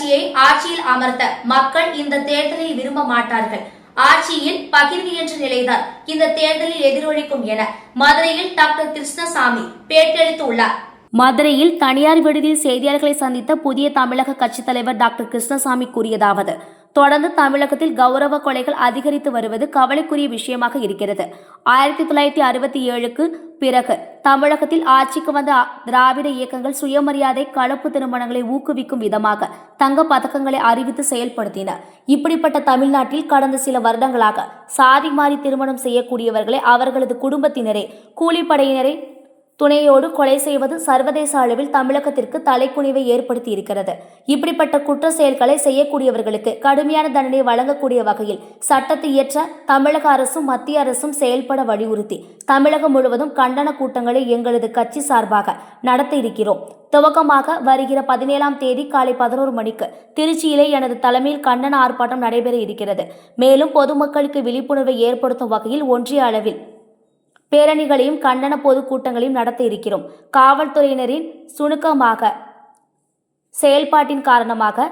கட்சியை ஆட்சியில் அமர்த்த மக்கள் இந்த தேர்தலை விரும்ப மாட்டார்கள். ஆட்சியில் பகிர்வு என்ற நிலைதான் இந்த தேர்தலில் எதிரொலிக்கும் என மதுரையில் டாக்டர் கிருஷ்ணசாமி பேட்டியளித்துள்ளார். மதுரையில் தனியார் விடுதியில் செய்தியாளர்களை சந்தித்த புதிய தமிழக கட்சித் தலைவர் டாக்டர் கிருஷ்ணசாமி கூறியதாவது தொடர்ந்து தமிழகத்தில் கௌரவ கொலைகள் அதிகரித்து வருவது கவலைக்குரிய விஷயமாக இருக்கிறது. ஆயிரத்தி தொள்ளாயிரத்தி அறுபத்தி ஏழுக்கு பிறகு தமிழகத்தில் ஆட்சிக்கு வந்த திராவிட இயக்கங்கள் சுயமரியாதை கலப்பு திருமணங்களை ஊக்குவிக்கும் விதமாக தங்க பதக்கங்களை அறிவித்து செயல்படுத்தின. இப்படிப்பட்ட தமிழ்நாட்டில் கடந்த சில வருடங்களாக சாதி மாறி திருமணம் செய்யக்கூடியவர்களை அவர்களது குடும்பத்தினரே கூலிப்படையினரை துணையோடு கொலை செய்வது சர்வதேச அளவில் தமிழகத்திற்கு தலைக்குனிவை ஏற்படுத்தி இருக்கிறது இப்படிப்பட்ட குற்ற செயல்களை செய்யக்கூடியவர்களுக்கு கடுமையான தண்டனை வழங்கக்கூடிய வகையில் சட்டத்தை இயற்ற தமிழக அரசும் மத்திய அரசும் செயல்பட வலியுறுத்தி தமிழகம் முழுவதும் கண்டன கூட்டங்களை எங்களது கட்சி சார்பாக நடத்த இருக்கிறோம். துவக்கமாக வருகிற பதினேழாம் தேதி காலை பதினோரு மணிக்கு திருச்சியிலே எனது தலைமையில் கண்டன ஆர்ப்பாட்டம் நடைபெற இருக்கிறது. மேலும் பொதுமக்களுக்கு விழிப்புணர்வை ஏற்படுத்தும் வகையில் ஒன்றிய அளவில் பேரணிகளையும் கண்டன பொதுக்கூட்டங்களையும் நடத்த இருக்கிறோம். காவல்துறையினரின் சுணுக்கமாக செயல்பாட்டின் காரணமாக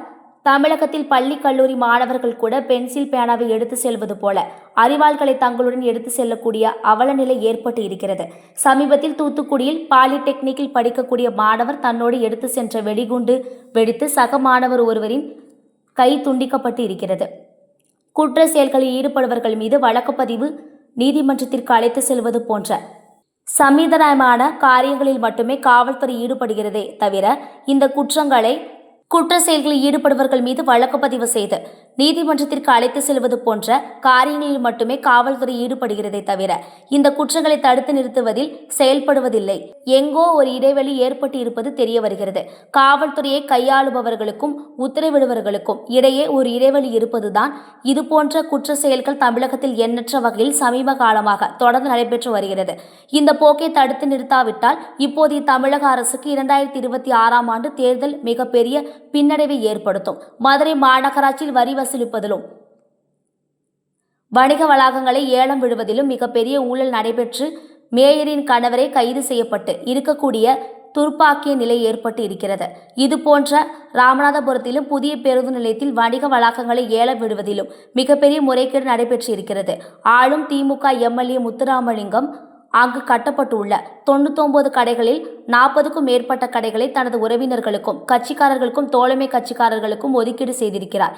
தமிழகத்தில் பள்ளி கல்லூரி மாணவர்கள் கூட பென்சில் பேனாவை எடுத்து செல்வது போல அறிவாள்களை தங்களுடன் எடுத்து செல்லக்கூடிய அவலநிலை ஏற்பட்டு இருக்கிறது. சமீபத்தில் தூத்துக்குடியில் பாலிடெக்னிக்கில் படிக்கக்கூடிய மாணவர் தன்னோடு எடுத்து சென்ற வெடிகுண்டு வெடித்து சக மாணவர் ஒருவரின் கை துண்டிக்கப்பட்டு இருக்கிறது. குற்ற செயல்களில் ஈடுபடுவர்கள் மீது வழக்குப்பதிவு நீதிமன்றத்திற்கு அழைத்து செல்வது போன்ற சமீதனமான காரியங்களில் மட்டுமே காவல்துறை ஈடுபடுகிறதே தவிர இந்த குற்றங்களை குற்ற செயல்களில் ஈடுபடுபவர்கள் மீது வழக்கு பதிவு செய்து நீதிமன்றத்திற்கு அழைத்து செல்வது போன்ற காரியங்களில் மட்டுமே காவல்துறை ஈடுபடுகிறதே தவிர இந்த குற்றங்களை தடுத்து நிறுத்துவதில் செயல்படுவதில்லை. எங்கோ ஒரு இடைவெளி ஏற்பட்டு இருப்பது தெரிய வருகிறது காவல்துறையை கையாளுபவர்களுக்கும் உத்தரவிடுபவர்களுக்கும் இடையே ஒரு இடைவெளி இருப்பதுதான் இது போன்ற குற்ற செயல்கள் தமிழகத்தில் எண்ணற்ற வகையில் சமீப காலமாக தொடர்ந்து நடைபெற்று வருகிறது. இந்த போக்கை தடுத்து நிறுத்தாவிட்டால் இப்போதைய தமிழக அரசுக்கு இரண்டாயிரத்தி இருபத்தி ஆறாம் ஆண்டு தேர்தல் மிகப்பெரிய பின்னடைவை ஏற்படுத்தும். மதுரை மாநகராட்சியில் வரி வசூலிப்பதிலும் வணிக வளாகங்களை ஏலம் விடுவதிலும் மிகப்பெரிய ஊழல் நடைபெற்று மேயரின் கணவரே கைது செய்யப்பட்டு இருக்கக்கூடிய துர்ப்பாக்கிய நிலை ஏற்பட்டு இருக்கிறது. இது போன்ற ராமநாதபுரத்திலும் புதிய பேருந்து நிலையத்தில் வணிக வளாகங்களை ஏலம் விடுவதிலும் மிகப்பெரிய முறைகேடு நடைபெற்று இருக்கிறது. ஆளும் திமுக எம்எல்ஏ முத்துராமலிங்கம் அங்கு கட்டப்பட்டுள்ள தொண்ணூத்தொன்பது கடைகளில் நாற்பதுக்கும் மேற்பட்ட கடைகளை தனது உறவினர்களுக்கும் கட்சிக்காரர்களுக்கும் தோழமை கட்சிக்காரர்களுக்கும் ஒதுக்கீடு செய்திருக்கிறார்.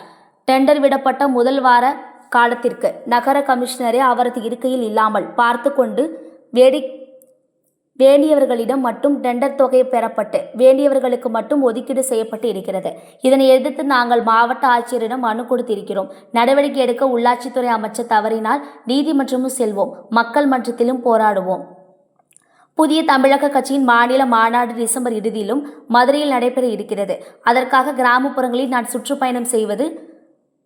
டெண்டர் விடப்பட்ட முதல் வார காலத்திற்கு நகர கமிஷனரே அவரது இருக்கையில் இல்லாமல் பார்த்து கொண்டு வேடி வேண்டியவர்களிடம் மட்டும் டெண்டர் தொகை பெறப்பட்டு வேண்டியவர்களுக்கு மட்டும் ஒதுக்கீடு செய்யப்பட்டு இருக்கிறது. இதனை எதிர்த்து நாங்கள் மாவட்ட ஆட்சியரிடம் மனு கொடுத்திருக்கிறோம். நடவடிக்கை எடுக்க உள்ளாட்சித்துறை அமைச்சர் தவறினால் நீதிமன்றமும் செல்வோம். மக்கள் மன்றத்திலும் போராடுவோம். புதிய தமிழக கட்சியின் மாநில மாநாடு டிசம்பர் இறுதியிலும் மதுரையில் நடைபெற இருக்கிறது. அதற்காக கிராமப்புறங்களில் நான் சுற்றுப்பயணம் செய்வது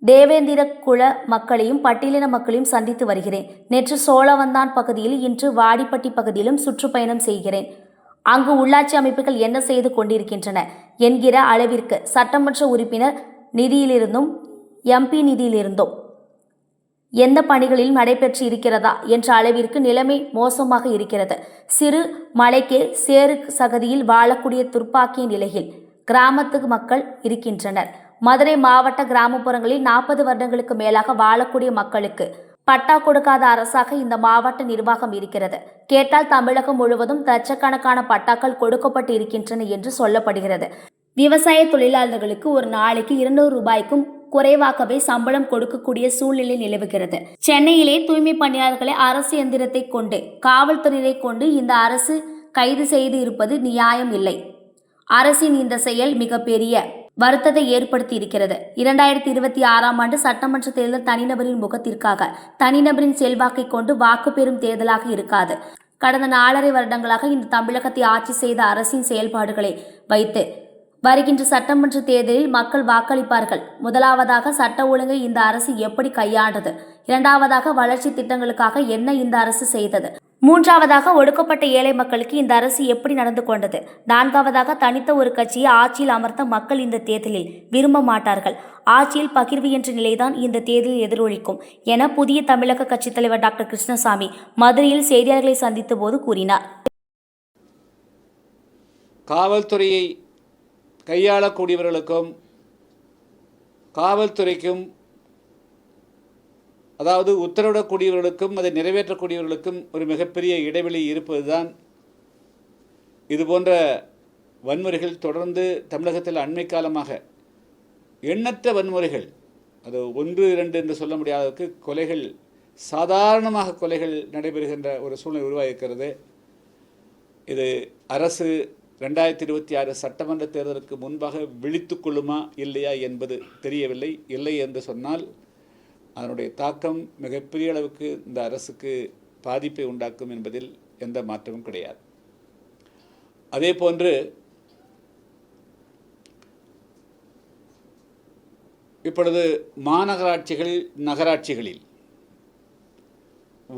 தேவேந்திர குல மக்களையும் பட்டியலின மக்களையும் சந்தித்து வருகிறேன். நேற்று சோழவந்தான் பகுதியில் இன்று வாடிப்பட்டி பகுதியிலும் சுற்றுப்பயணம் செய்கிறேன். அங்கு உள்ளாட்சி அமைப்புகள் என்ன செய்து கொண்டிருக்கின்றன என்கிற அளவிற்கு சட்டமன்ற உறுப்பினர் நிதியிலிருந்தும் எம்பி நிதியிலிருந்தும் எந்த பணிகளில் நடைபெற்று இருக்கிறதா என்ற அளவிற்கு நிலைமை மோசமாக இருக்கிறது. சிறு மலைக்கே சேறு சகதியில் வாழக்கூடிய துர்ப்பாக்கிய நிலையில் கிராமத்து மக்கள் இருக்கின்றனர். மதுரை மாவட்ட கிராமப்புறங்களில் நாற்பது வருடங்களுக்கு மேலாக வாழக்கூடிய மக்களுக்கு பட்டா கொடுக்காத அரசாக இந்த மாவட்ட நிர்வாகம் இருக்கிறது. கேட்டால் தமிழகம் முழுவதும் லட்சக்கணக்கான பட்டாக்கள் கொடுக்கப்பட்டு இருக்கின்றன என்று சொல்லப்படுகிறது. விவசாய தொழிலாளர்களுக்கு ஒரு நாளைக்கு இருநூறு ரூபாய்க்கும் குறைவாகவே சம்பளம் கொடுக்கக்கூடிய சூழ்நிலை நிலவுகிறது. சென்னையிலே தூய்மை பணியாளர்களை அரசு எந்திரத்தை கொண்டு காவல்துறையை கொண்டு இந்த அரசு கைது செய்து இருப்பது நியாயம் இல்லை. அரசின் இந்த செயல் மிகப்பெரிய வருத்தத்தை ஏற்படுத்தி இருக்கிறது. இரண்டாயிரத்தி இருபத்தி ஆறாம் ஆண்டு சட்டமன்ற தேர்தல் தனிநபரின் முகத்திற்காக தனிநபரின் செல்வாக்கை கொண்டு வாக்கு பெறும் தேர்தலாக இருக்காது. கடந்த நாலரை வருடங்களாக இந்த தமிழகத்தை ஆட்சி செய்த அரசின் செயல்பாடுகளை வைத்து வருகின்ற சட்டமன்ற தேர்தலில் மக்கள் வாக்களிப்பார்கள். முதலாவதாக சட்ட ஒழுங்கை இந்த அரசு எப்படி கையாண்டது? இரண்டாவதாக வளர்ச்சி திட்டங்களுக்காக என்ன இந்த அரசு செய்தது? மூன்றாவதாக ஒடுக்கப்பட்ட ஏழை மக்களுக்கு இந்த அரசு எப்படி நடந்து கொண்டது? நான்காவதாக தனித்த ஒரு கட்சியை ஆட்சியில் அமர்த்த மக்கள் இந்த தேர்தலில் விரும்ப மாட்டார்கள். ஆட்சியில் பகிர்வு என்ற நிலைதான் இந்த தேர்தலில் எதிரொலிக்கும் என புதிய தமிழக கட்சித் தலைவர் டாக்டர் கிருஷ்ணசாமி மதுரையில் செய்தியாளர்களை சந்தித்த போது கூறினார். காவல்துறையை கையாளக்கூடியவர்களுக்கும் காவல்துறைக்கும் அதாவது உத்தரவிடக்கூடியவர்களுக்கும் அதை நிறைவேற்றக்கூடியவர்களுக்கும் ஒரு மிகப்பெரிய இடைவெளி இருப்பதுதான் இது போன்ற வன்முறைகள் தொடர்ந்து தமிழகத்தில் அண்மை காலமாக எண்ணற்ற வன்முறைகள் அது ஒன்று இரண்டு என்று சொல்ல முடியாததுக்கு கொலைகள் சாதாரணமாக கொலைகள் நடைபெறுகின்ற ஒரு சூழ்நிலை உருவாகியிருக்கிறது. இது அரசு ரெண்டாயிரத்தி இருபத்தி ஆறு சட்டமன்ற தேர்தலுக்கு முன்பாக விழித்து கொள்ளுமா இல்லையா என்பது தெரியவில்லை இல்லை என்று சொன்னால் அதனுடைய தாக்கம் மிகப்பெரிய அளவுக்கு இந்த அரசுக்கு பாதிப்பை உண்டாக்கும் என்பதில் எந்த மாற்றமும் கிடையாது. அதே போன்று இப்பொழுது மாநகராட்சிகள் நகராட்சிகளில்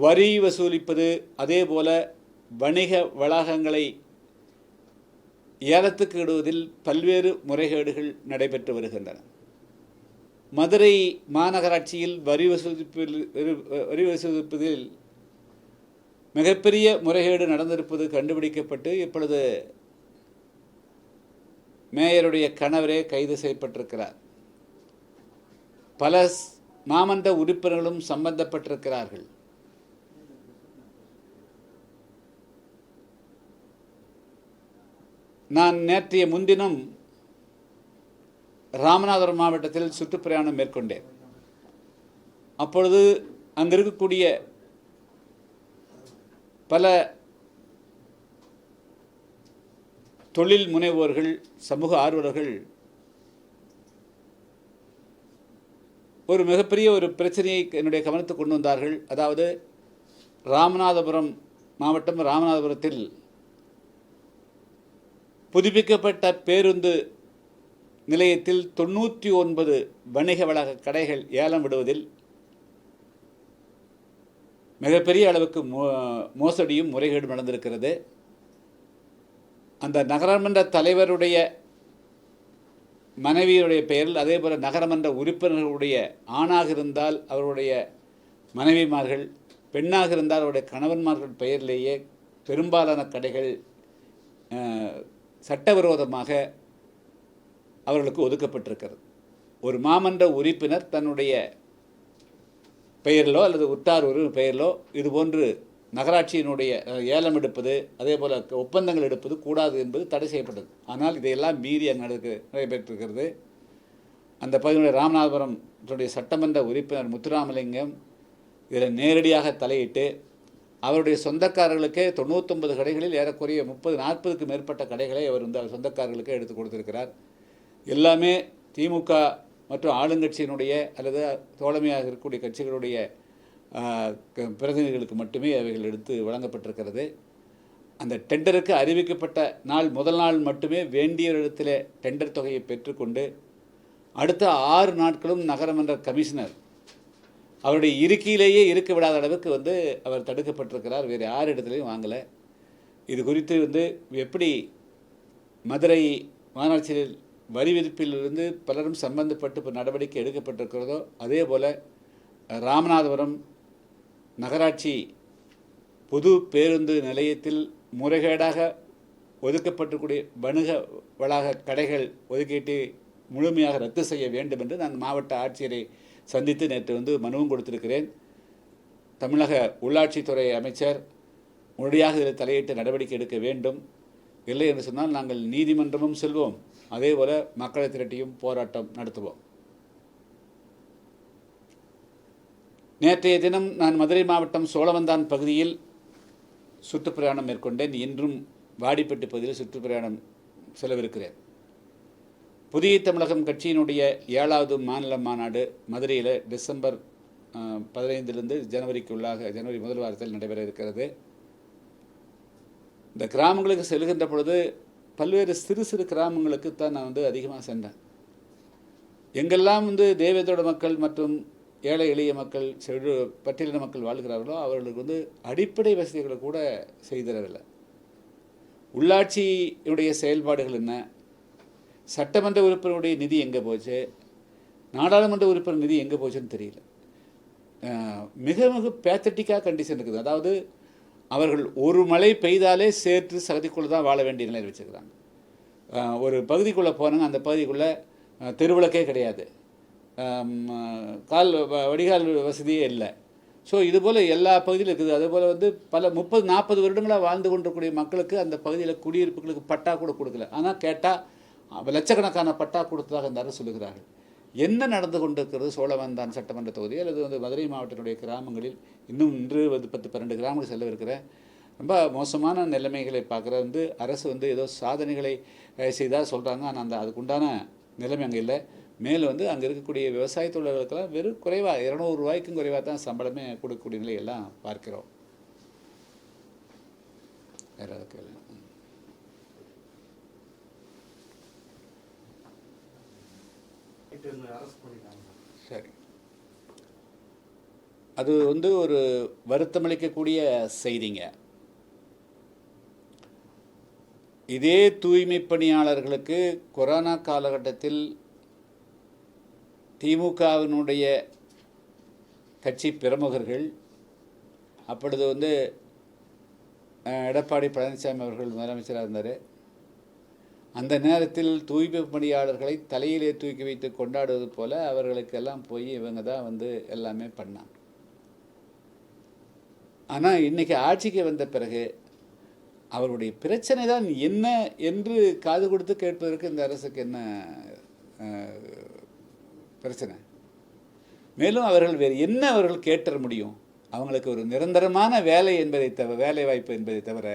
வரி வசூலிப்பது அதே போல வணிக வளாகங்களை ஏலத்துக்கு இடுவதில் பல்வேறு முறைகேடுகள் நடைபெற்று வருகின்றன. மதுரை மாநகராட்சியில் வரி வசூலிப்பில் வரி வசூலிப்பதில் மிகப்பெரிய முறைகேடு நடந்திருப்பது கண்டுபிடிக்கப்பட்டு இப்பொழுது மேயருடைய கணவரே கைது செய்யப்பட்டிருக்கிறார். பல மாமன்ற உறுப்பினர்களும் சம்பந்தப்பட்டிருக்கிறார்கள். நான் நேற்றைய முன்தினம் ராமநாதபுரம் மாவட்டத்தில் சுற்றுப்பிரயாணம் மேற்கொண்டேன். அப்பொழுது அங்கு இருக்கக்கூடிய பல தொழில் முனைவோர்கள் சமூக ஆர்வலர்கள் ஒரு மிகப்பெரிய ஒரு பிரச்சனையை என்னுடைய கவனத்துக்கு கொண்டு வந்தார்கள். அதாவது ராமநாதபுரம் மாவட்டம் ராமநாதபுரத்தில் புதுப்பிக்கப்பட்ட பேருந்து நிலையத்தில் தொண்ணூற்றி ஒன்பது வணிக வளாக கடைகள் ஏலம் விடுவதில் மிகப்பெரிய அளவுக்கு மோ மோசடியும் முறைகேடும் நடந்திருக்கிறது. அந்த நகரமன்ற தலைவருடைய மனைவியுடைய பெயரில் அதே போல் நகரமன்ற உறுப்பினர்களுடைய ஆணாக இருந்தால் அவருடைய மனைவிமார்கள் பெண்ணாக இருந்தால் அவருடைய கணவன்மார்கள் பெயரிலேயே பெரும்பாலான கடைகள் சட்டவிரோதமாக அவர்களுக்கு ஒதுக்கப்பட்டிருக்கிறது. ஒரு மாமன்ற உறுப்பினர் தன்னுடைய பெயரிலோ அல்லது உற்றார் ஒரு பெயரிலோ இதுபோன்று நகராட்சியினுடைய ஏலம் எடுப்பது அதே போல் ஒப்பந்தங்கள் எடுப்பது கூடாது என்பது தடை செய்யப்பட்டது. ஆனால் இதையெல்லாம் மீறி அங்கே நடக்கு நடைபெற்றிருக்கிறது அந்த பகுதியினுடைய ராமநாதபுரம் சட்டமன்ற உறுப்பினர் முத்துராமலிங்கம் இதில் நேரடியாக தலையிட்டு அவருடைய சொந்தக்காரர்களுக்கே தொண்ணூத்தொன்பது கடைகளில் ஏறக்குறைய முப்பது நாற்பதுக்கு மேற்பட்ட கடைகளை அவர் வந்து அவர் சொந்தக்காரர்களுக்கே எடுத்து கொடுத்திருக்கிறார். எல்லாமே திமுக மற்றும் ஆளுங்கட்சியினுடைய அல்லது தோழமையாக இருக்கக்கூடிய கட்சிகளுடைய க- பிரதிநிதிகளுக்கு மட்டுமே அவைகள் எடுத்து வழங்கப்பட்டிருக்கிறது. அந்த டெண்டருக்கு அறிவிக்கப்பட்ட நாள் முதல் நாள் மட்டுமே வேண்டிய இடத்துல டெண்டர் தொகையை பெற்றுக்கொண்டு அடுத்த ஆறு நாட்களும் நகரமன்ற கமிஷனர் அவருடைய இருக்கையிலேயே இருக்க விடாத அளவுக்கு வந்து அவர் தடுக்கப்பட்டிருக்கிறார். வேறு யார் இடத்துலையும் வாங்கலை. இது குறித்து வந்து எப்படி மதுரை மாநகராட்சியில் வரி விதிப்பிலிருந்து பலரும் சம்பந்தப்பட்டு இப்போ நடவடிக்கை எடுக்கப்பட்டிருக்கிறதோ அதே போல் ராமநாதபுரம் நகராட்சி பொது பேருந்து நிலையத்தில் முறைகேடாக ஒதுக்கப்பட்டிருக்கூடிய வணிக வளாக கடைகள் ஒதுக்கீட்டு முழுமையாக ரத்து செய்ய வேண்டும் என்று நான் மாவட்ட ஆட்சியரை சந்தித்து நேற்று வந்து மனுவும் கொடுத்திருக்கிறேன். தமிழக உள்ளாட்சித்துறை அமைச்சர் உடனடியாக இதில் தலையிட்டு நடவடிக்கை எடுக்க வேண்டும். இல்லை என்று சொன்னால் நாங்கள் நீதிமன்றமும் செல்வோம். அதே போல மக்களை திரட்டியும் போராட்டம் நடத்துவோம். நேற்றைய தினம் நான் மதுரை மாவட்டம் சோழவந்தான் பகுதியில் சுற்றுப்பிரயாணம் மேற்கொண்டேன். இன்றும் வாடிப்பட்டு பகுதியில் சுற்றுப்பிரயாணம் செலவிருக்கிறேன். புதிய தமிழகம் கட்சியினுடைய ஏழாவது மாநில மாநாடு மதுரையில் டிசம்பர் பதினைந்திலிருந்து ஜனவரிக்கு உள்ளாக ஜனவரி முதல் வாரத்தில் நடைபெற இருக்கிறது. இந்த கிராமங்களுக்கு செல்கின்ற பொழுது பல்வேறு சிறு சிறு கிராமங்களுக்கு தான் நான் வந்து அதிகமாக சென்றேன். எங்கெல்லாம் வந்து தேவேந்திரோட மக்கள் மற்றும் ஏழை எளிய மக்கள் செழு பட்டியலின மக்கள் வாழ்கிறார்களோ அவர்களுக்கு வந்து அடிப்படை வசதிகளை கூட செய்திடவில்லை. உள்ளாட்சியினுடைய செயல்பாடுகள் என்ன? சட்டமன்ற உறுப்பினருடைய நிதி எங்கே போச்சு? நாடாளுமன்ற உறுப்பினர் நிதி எங்கே போச்சுன்னு தெரியல. மிக மிக பேத்தட்டிக்காக கண்டிஷன் இருக்குது. அதாவது அவர்கள் ஒரு மழை பெய்தாலே சேர்த்து சகதிக்குள்ளே தான் வாழ வேண்டிய நிலையில் வச்சுக்கிறாங்க ஒரு பகுதிக்குள்ளே போனாங்க அந்த பகுதிக்குள்ளே தெருவிளக்கே கிடையாது. கால் வ- வடிகால் வசதியே இல்லை. ஸோ இதுபோல் எல்லா பகுதியிலும் இருக்குது. அதுபோல் வந்து பல முப்பது நாற்பது வருடங்களாக வாழ்ந்து கொண்டிருக்கூடிய மக்களுக்கு அந்த பகுதியில் குடியிருப்புகளுக்கு பட்டா கூட கொடுக்கல. ஆனால் கேட்டால் லட்சக்கணக்கான பட்டா கொடுத்ததாக இந்த அரசு சொல்லுகிறார்கள். என்ன நடந்து கொண்டிருக்கிறது சோழவந்தான் சட்டமன்ற தொகுதி அல்லது வந்து மதுரை மாவட்டத்தினுடைய கிராமங்களில் இன்னும் இன்று வந்து பத்து பன்னெண்டு கிராமங்கள் செல்லவிருக்கிற இருக்கிறேன் ரொம்ப மோசமான நிலைமைகளை பார்க்குற வந்து அரசு வந்து ஏதோ சாதனைகளை செய்தால் சொல்கிறாங்க ஆனால் அந்த அதுக்குண்டான நிலைமை அங்கே இல்லை. மேலும் வந்து அங்கே இருக்கக்கூடிய விவசாய தொழிலாளர்களுக்கெல்லாம் வெறும் குறைவாக இரநூறு ரூபாய்க்கும் குறைவாக தான் சம்பளமே கொடுக்கக்கூடிய நிலையெல்லாம் பார்க்கிறோம். வேறு கேள்வி? சரி. அது வந்து ஒரு வருத்தமளிக்கக்கூடிய செய்திங்க. இதே தூய்மை பணியாளர்களுக்கு கொரோனா காலகட்டத்தில் திமுகவினுடைய கட்சி பிரமுகர்கள் அப்பொழுது வந்து எடப்பாடி பழனிசாமி அவர்கள் முதலமைச்சராக இருந்தார். அந்த நேரத்தில் தூய்மை பணியாளர்களை தலையிலே தூக்கி வைத்து கொண்டாடுவது போல அவர்களுக்கெல்லாம் போய் இவங்க தான் வந்து எல்லாமே பண்ணாங்க. ஆனால் இன்னைக்கு ஆட்சிக்கு வந்த பிறகு அவருடைய பிரச்சனை தான் என்ன என்று காது கொடுத்து கேட்பதற்கு இந்த அரசுக்கு என்ன பிரச்சனை? மேலும் அவர்கள் வேறு என்ன அவர்கள் கேட்டற முடியும்? அவங்களுக்கு ஒரு நிரந்தரமான வேலை என்பதை தவிர வேலை வாய்ப்பு என்பதை தவிர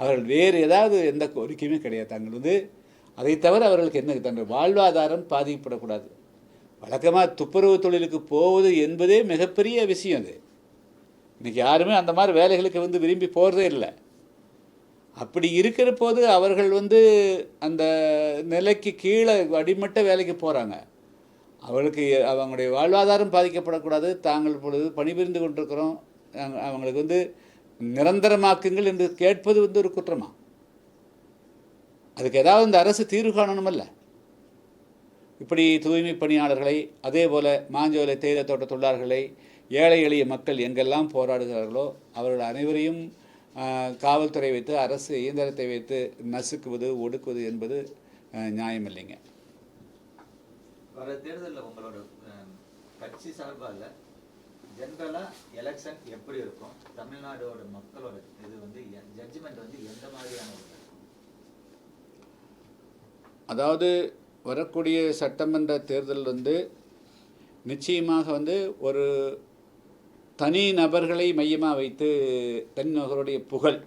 அவர்கள் வேறு ஏதாவது எந்த கோரிக்கையுமே கிடையாது. தங்களது அதை தவிர அவர்களுக்கு என்ன தங்கள் வாழ்வாதாரம் பாதிக்கப்படக்கூடாது. வழக்கமாக துப்புரவு தொழிலுக்கு போவது என்பதே மிகப்பெரிய விஷயம் அது. இன்றைக்கி யாருமே அந்த மாதிரி வேலைகளுக்கு வந்து விரும்பி போகிறதே இல்லை. அப்படி இருக்கிற போது அவர்கள் வந்து அந்த நிலைக்கு கீழே அடிமட்ட வேலைக்கு போகிறாங்க அவர்களுக்கு அவங்களுடைய வாழ்வாதாரம் பாதிக்கப்படக்கூடாது. தாங்கள் பொழுது பணிபுரிந்து கொண்டிருக்கிறோம். அவங்களுக்கு வந்து நிரந்தரமாக்குங்கள் என்று கேட்பது வந்து ஒரு குற்றமா? அதுக்கு ஏதாவது இந்த அரசு தீர்வு காணணுமல்ல? இப்படி தூய்மை பணியாளர்களை அதே போல் மாஞ்சோலை தேயிலை தோட்ட தொழிலாளர்களை ஏழை எளிய மக்கள் எங்கெல்லாம் போராடுகிறார்களோ அவர்கள் அனைவரையும் காவல்துறை வைத்து அரசு இயந்திரத்தை வைத்து நசுக்குவது ஒடுக்குவது என்பது நியாயம் நியாயமில்லைங்க. வர தேர்தலில் உங்களோட கட்சி சார்பாக ஜென்ரலாக எலெக்ஷன் எப்படி இருக்கும்? தமிழ்நாடோட மக்களோட இது வந்து ஜட்ஜ்மெண்ட் வந்து எந்த மாதிரியான அதாவது வரக்கூடிய சட்டமன்ற தேர்தல் வந்து நிச்சயமாக வந்து ஒரு தனி நபர்களை மையமாக வைத்து தனி நபர்களுடைய புகழ்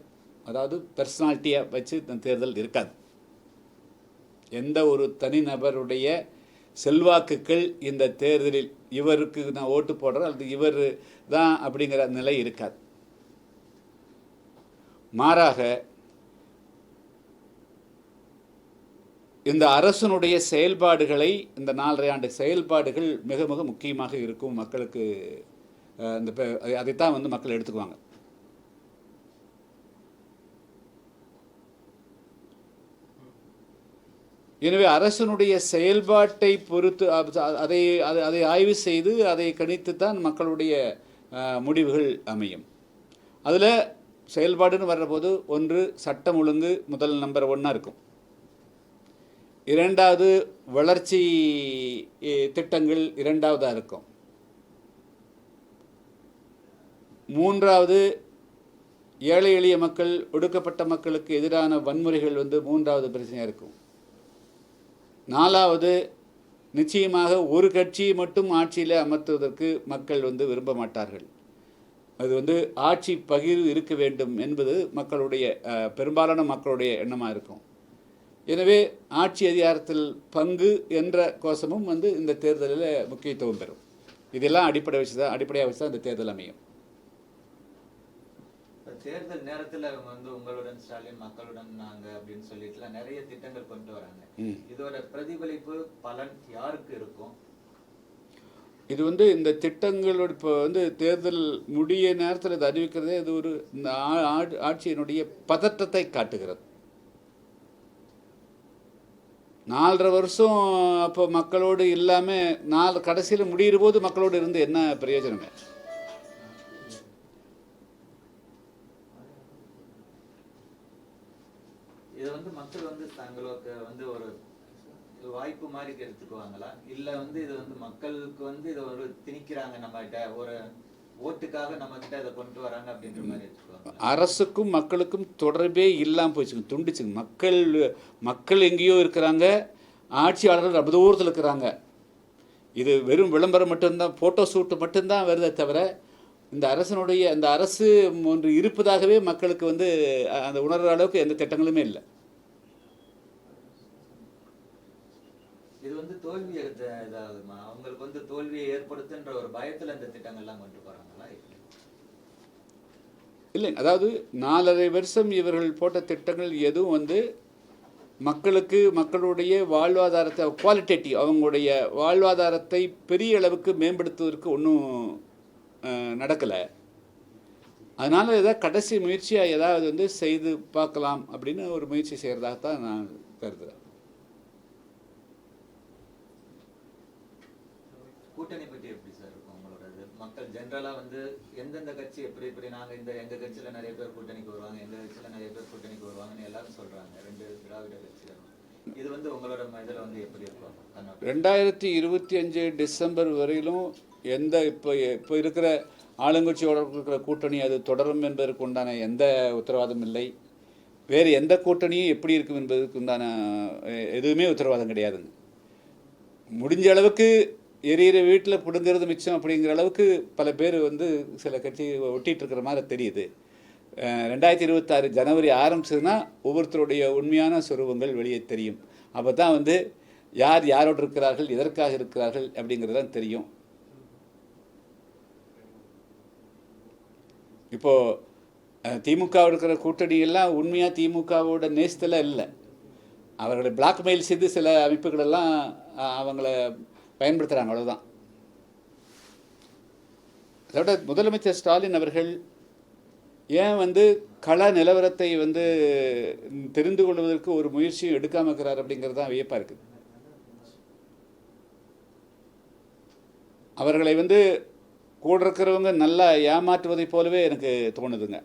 அதாவது பர்சனாலிட்டியாக வச்சு தேர்தல் இருக்காது. எந்த ஒரு தனி நபருடைய செல்வாக்குகள் இந்த தேர்தலில் இவருக்கு நான் ஓட்டு போடுறேன் அல்லது இவர் தான் அப்படிங்கிற நிலை இருக்காது. மாறாக இந்த அரசனுடைய செயல்பாடுகளை இந்த நாலரை ஆண்டு செயல்பாடுகள் மிக மிக முக்கியமாக இருக்கும் மக்களுக்கு இந்த அதைத்தான் வந்து மக்கள் எடுத்துக்குவாங்க. எனவே அரசனுடைய செயல்பாட்டை பொறுத்து அதை அதை- அதை ஆய்வு செய்து அதை கணித்து தான் மக்களுடைய முடிவுகள் அமையும். அதில் செயல்பாடுன்னு வர்றபோது ஒன்று சட்டம் ஒழுங்கு முதல் நம்பர் ஒன்னாக இருக்கும். இரண்டாவது வளர்ச்சி திட்டங்கள் இரண்டாவதாக இருக்கும். மூன்றாவது ஏழை எளிய மக்கள் ஒடுக்கப்பட்ட மக்களுக்கு எதிரான வன்முறைகள் வந்து மூன்றாவது பிரச்சனையாக இருக்கும். நாலாவது நிச்சயமாக ஒரு கட்சியை மட்டும் ஆட்சியில் அமர்த்துவதற்கு மக்கள் வந்து விரும்ப மாட்டார்கள். அது வந்து ஆட்சி பகிர்வு இருக்க வேண்டும் என்பது மக்களுடைய பெரும்பாலான மக்களுடைய எண்ணமாக இருக்கும். எனவே ஆட்சி அதிகாரத்தில் பங்கு என்ற கோஷமும் வந்து இந்த தேர்தலில் முக்கியத்துவம் பெறும். இதெல்லாம் அடிப்படை வச்சு தான் அடிப்படையாக வச்சு தான் இந்த தேர்தல் அமையும். தேர்தல் நேரத்துல வந்து உங்களுடன் ஸ்டாலின் மக்களுடன் நாங்க அப்படின்னு சொல்லிட்டுலாம் நிறைய திட்டங்கள் கொண்டு வராங்க. இதோட பிரதிபலிப்பு பலன் யாருக்கு இருக்கும்? இது வந்து இந்த திட்டங்களோட இப்போ வந்து தேர்தல் முடிய நேரத்தில் இது அறிவிக்கிறதே இது ஒரு இந்த ஆட்சியினுடைய பதற்றத்தை காட்டுகிறது. நாலரை வருஷம் அப்போ மக்களோடு இல்லாமல் நாலு கடைசியில் முடிகிற போது மக்களோடு இருந்து என்ன பிரயோஜனமே? இது வந்து ஒரு வாய்ப்பு மாதிரி எடுத்துக்குவாங்களா? இல்ல வந்து இது வந்து மக்களுக்கு வந்து இது ஒரு திணிக்கிறாங்க நம்ம கிட்ட ஒரு ஓட்டுக்காக நம்ம கிட்ட இதை கொண்டு வராங்க அப்படின்ற மாதிரி எடுத்துக்குவாங்க அரசுக்கும் மக்களுக்கும் தொடர்பே இல்லாமல் போச்சுங்க துண்டிச்சுங்க. மக்கள் மக்கள் எங்கேயோ இருக்கிறாங்க ஆட்சியாளர்கள் ரொம்ப தூரத்தில் இருக்கிறாங்க. இது வெறும் விளம்பரம் மட்டும்தான் ஃபோட்டோ ஷூட்டு மட்டும்தான் வருதே தவிர இந்த அரசனுடைய அந்த அரசு ஒன்று இருப்பதாகவே மக்களுக்கு வந்து அந்த உணர்கிற அளவுக்கு எந்த திட்டங்களுமே இல்லை. இது வந்து தோல்வி எடுத்த இதாகுமா அவங்களுக்கு வந்து தோல்வியை ஏற்படுத்துன்ற ஒரு பயத்துல இந்த திட்டங்கள்லாம் கொண்டு போறாங்களா? இல்லை அதாவது நாலரை வருஷம் இவர்கள் போட்ட திட்டங்கள் எதுவும் வந்து மக்களுக்கு மக்களுடைய வாழ்வாதாரத்தை குவாலிட்டேட்டிவ் அவங்களுடைய வாழ்வாதாரத்தை பெரிய அளவுக்கு மேம்படுத்துவதற்கு ஒன்றும் நடக்கலை. அதனால் ஏதாவது கடைசி முயற்சியாக ஏதாவது வந்து செய்து பார்க்கலாம் அப்படின்னு ஒரு முயற்சி செய்கிறதாகத்தான் நான் கருதுகிறேன் கூட்டணி பற்றி எப்படி சார் இருக்கும் உங்களோடது மக்கள் ஜென்ரலாக வந்து எந்தெந்த கட்சி எப்படி எப்படி நாங்கள் இந்த எங்கள் கட்சியில் நிறைய பேர் கூட்டணிக்கு வருவாங்க எங்கள் கட்சியில் நிறைய பேர் கூட்டணிக்கு வருவாங்கன்னு எல்லாரும் சொல்கிறாங்க ரெண்டு திராவிட கட்சிகள். இது வந்து உங்களோட இதுல வந்து எப்படி இருக்கும்? ரெண்டாயிரத்தி இருபத்தி அஞ்சு டிசம்பர் வரையிலும் எந்த இப்போ இப்போ இருக்கிற ஆளுங்கட்சியோட இருக்கிற கூட்டணி அது தொடரும் என்பதற்கு உண்டான எந்த உத்தரவாதம் இல்லை. வேறு எந்த கூட்டணியும் எப்படி இருக்கும் என்பதற்கு உண்டான எதுவுமே உத்தரவாதம் கிடையாதுங்க. முடிஞ்ச அளவுக்கு எரியிற வீட்டில் பிடுங்கிறது மிச்சம் அப்படிங்கிற அளவுக்கு பல பேர் வந்து சில கட்சி ஒட்டிகிட்டு இருக்கிற மாதிரி தெரியுது. ரெண்டாயிரத்தி இருபத்தாறு ஜனவரி ஆரம்பிச்சதுன்னா ஒவ்வொருத்தருடைய உண்மையான சொரூபங்கள் வெளியே தெரியும். அப்போ தான் வந்து யார் யாரோடு இருக்கிறார்கள் எதற்காக இருக்கிறார்கள் அப்படிங்கிறதான் தெரியும். இப்போது திமுகவில் இருக்கிற கூட்டணியெல்லாம் உண்மையாக திமுகவோட நேசத்தில் இல்லை. அவர்களை பிளாக்மெயில் செய்து சில அமைப்புகளெல்லாம் அவங்கள பயன்படுத்துகிறாங்க அவ்வளோதான் அதோட முதலமைச்சர் ஸ்டாலின் அவர்கள் ஏன் வந்து கள நிலவரத்தை வந்து தெரிந்து கொள்வதற்கு ஒரு முயற்சியும் எடுக்காம இருக்கிறார் அப்படிங்கிறது தான் வியப்பாக இருக்குது அவர்களை வந்து கூட இருக்கிறவங்க நல்லா ஏமாற்றுவதை போலவே எனக்கு தோணுதுங்க.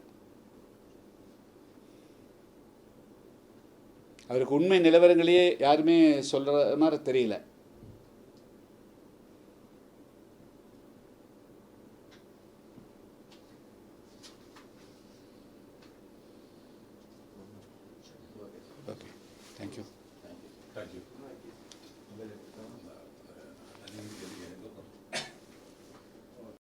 அவருக்கு உண்மை நிலவரங்களையே யாருமே சொல்கிற மாதிரி தெரியல.